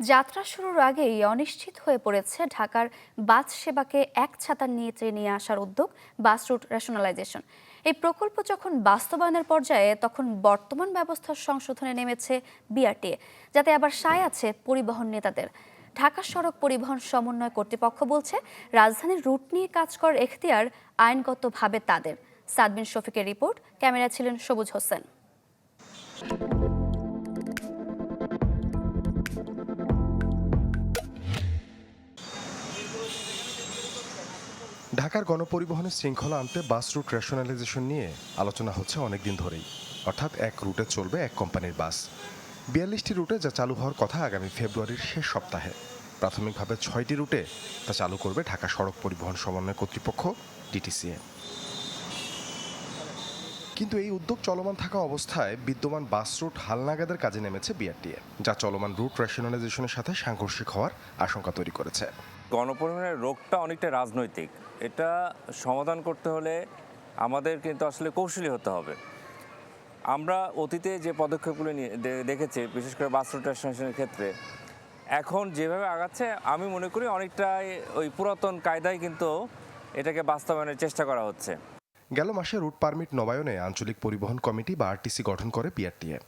যাত্রা শুরুর আগেই অনিশ্চিত হয়ে পড়েছে ঢাকার বাস সেবাকে এক ছাতার নিচে নিয়ে আসার উদ্যোগ বাস রুট রেশনালাইজেশন এই প্রকল্প যখন বাস্তবায়নের পর্যায়ে, তখন বর্তমান ব্যবস্থার সংশোধনে নেমেছে বিআরটিএ যাতে আবার সায় আছে পরিবহন নেতাদের। ঢাকা সড়ক পরিবহন সমন্বয় কর্তৃপক্ষ বলছে, রাজধানীর রুট নিয়ে কাজ করার এখতিয়ার আইনগতভাবে তাদের। সাদবিন শফিকের রিপোর্ট ক্যামেরা ছিলেন সবুজ হোসেন। ঢাকার গণপরিবহনের শৃঙ্খলা আনতে বাস রুট রেশনালাইজেশন নিয়ে আলোচনা হচ্ছে অনেকদিন ধরেই। অর্থাৎ এক রুটে চলবে এক কোম্পানির বাস। বিয়াল্লিশটি রুটে যা চালু হওয়ার কথা আগামী ফেব্রুয়ারির শেষ সপ্তাহে। প্রাথমিকভাবে ছয়টি রুটে তা চালু করবে ঢাকা সড়ক পরিবহন সমন্বয় কর্তৃপক্ষ ডিটিসিএ কিন্তু এই উদ্যোগ চলমান থাকা অবস্থায় বিদ্যমান বাস রুট হালনাগাদের কাজে নেমেছে বিআরটিএ, যা চলমান রুট রেশনালাইজেশনের সাথে সাংঘর্ষিক হওয়ার আশঙ্কা তৈরি করেছে। গণপরিবহনের রোগটা অনেকটা রাজনৈতিক। এটা সমাধান করতে হলে আমাদের কিন্তু আসলে কৌশলী হতে হবে। আমরা অতীতে যে পদক্ষেপগুলো নিয়ে দেখেছি, বিশেষ করে বাস রুট রেশনেশনের ক্ষেত্রে, এখন যেভাবে আগাচ্ছে, আমি মনে করি অনেকটাই ওই পুরাতন কায়দায় কিন্তু এটাকে বাস্তবায়নের চেষ্টা করা হচ্ছে। গেল মাসে রুট পারমিট নবায়নে আঞ্চলিক পরিবহন কমিটি বা আরটিসি গঠন করে বিআরটিএ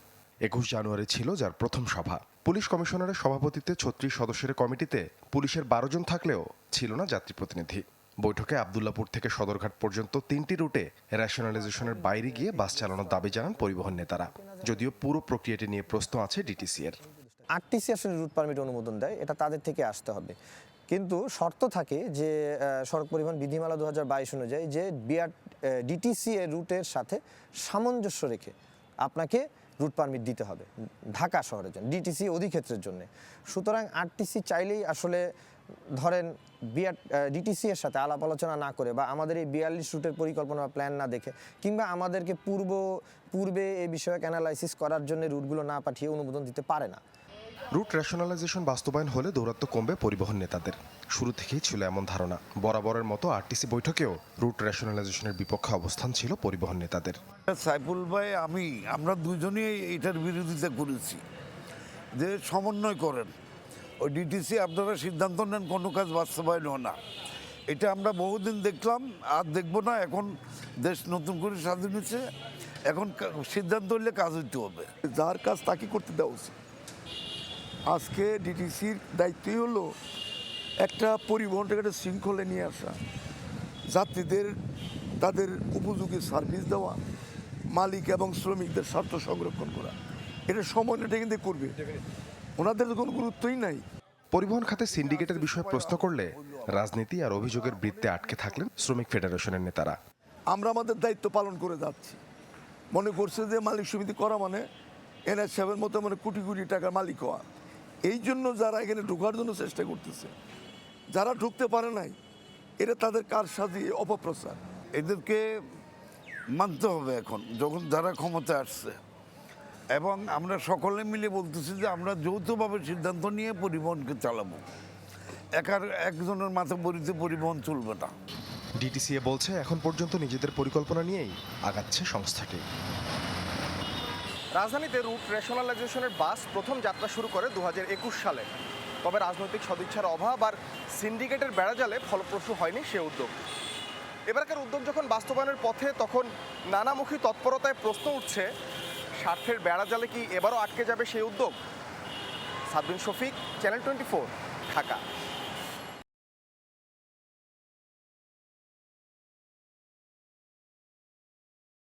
একুশ জানুয়ারি ছিল যার প্রথম সভা। পুলিশ কমিশনারের সভাপতিত্বে ছত্রিশ সদস্যের কমিটিতে পুলিশের বারো জন থাকলেও ছিল না যাত্রী প্রতিনিধি। বৈঠকে আবদুল্লাপুর থেকে সদরঘাট পর্যন্ত তিনটি রুটে রেশনালাইজেশনের বাইরে গিয়ে বাস চালানোর দাবি জানান পরিবহন নেতারা। যদিও পুরো প্রক্রিয়াটি নিয়ে প্রশ্ন আছে ডিটিসি এর আরটিসি আসলে রুট পারমিট অনুমোদন দেয়, এটা তাদের থেকে আসতে হবে। কিন্তু শর্ত থাকে যে সড়ক পরিবহন বিধিমালা দু হাজার বাইশ অনুযায়ী যে বিআর ডিটিসি এর রুটের সাথে সামঞ্জস্য রেখে আপনাকে রুট পারমিট দিতে হবে, ঢাকা শহরের জন্য, ডিটিসি অধিক্ষেত্রের জন্য। সুতরাং আরটিসি চাইলেই আসলে ধরেন বিআর ডিটিসি এর সাথে আলাপ আলোচনা না করে বা আমাদের এই বিয়াল্লিশ রুটের পরিকল্পনা বা প্ল্যান না দেখে কিংবা আমাদেরকে পূর্ব, পূর্বে এই বিষয়ক অ্যানালাইসিস করার জন্য রুটগুলো না পাঠিয়ে অনুমোদন দিতে পারে না। রুট রেশনালাইজেশন বাস্তবায়ন হলে দৌরাত্ম্য কমবে পরিবহন নেতাদের। শুরু থেকেই ছিল এমন ধারণা। বরাবরের মতো আরটিসি বৈঠকেও রুট রেশনালাইজেশনের বিপক্ষে অবস্থান ছিল পরিবহন নেতাদের। সাইফুল ভাই আমি আমরা দুজনেই এটার বিরোধিতা করেছি যে সমন্বয় করেন। ওই ডিটিসি আপনারা সিদ্ধান্ত নেন কোনো কাজ বাস্তবায়ন হয় না। এটা আমরা বহুদিন দেখলাম আর দেখব না এখন দেশ নতুন করে স্বাধীন হয়েছে। এখন সিদ্ধান্ত হলে কাজ হইতে হবে। যার কাজ তাকে করতে দেওয়া উচিত। আজকে ডিটিসির দায়িত্বই হলো একটা পরিবহনটাকে একটা শৃঙ্খলে নিয়ে আসা। যাত্রীদের তাদের উপযোগী সার্ভিস দেওয়া মালিক এবং শ্রমিকদের স্বার্থ সংরক্ষণ করা। এটা সময় এটা কিন্তু করবে। ওনাদের তো কোনো গুরুত্বই নাই। পরিবহন খাতে সিন্ডিকেটের বিষয়ে প্রশ্ন করলে রাজনীতি আর অভিযোগের বৃত্তে আটকে থাকলেন শ্রমিক ফেডারেশনের নেতারা। আমরা আমাদের দায়িত্ব পালন করে যাচ্ছি। মনে করছে যে মালিক সমিতি করা মানে এনএস সাহেবের মতো মানে কোটি কোটি টাকার মালিক হওয়া। এই জন্য যারা এখানে ঢোকার জন্য চেষ্টা করতেছে যারা ঢুকতে পারে নাই এটা তাদের কার সাজিয়ে অপপ্রচার? এদেরকে মানতে হবে এখন যখন যারা ক্ষমতা আসছে। এবং আমরা সকলে মিলে বলতেছি যে আমরা যৌথভাবে সিদ্ধান্ত নিয়ে পরিবহনকে চালাবো। একার একজনের মাথা বরিতে পরিবহন চলবে না। ডিটিসিএ বলছে এখন পর্যন্ত নিজেদের পরিকল্পনা নিয়েই আগাচ্ছে সংস্থাটি। রাজধানীতে রুট রেশনালাইজেশনের বাস প্রথম যাত্রা শুরু করে দু হাজার একুশ সালে। তবে রাজনৈতিক সদিচ্ছার অভাব আর সিন্ডিকেটের বেড়াজালে ফলপ্রসূ হয়নি সে উদ্যোগ। এবারকার উদ্যোগ যখন বাস্তবায়নের পথে, তখন নানামুখী তৎপরতায় প্রশ্ন উঠছে, স্বার্থের বেড়াজালে কি এবারও আটকে যাবে সেই উদ্যোগ? Sadbin Shafiq, channel twenty Dhaka.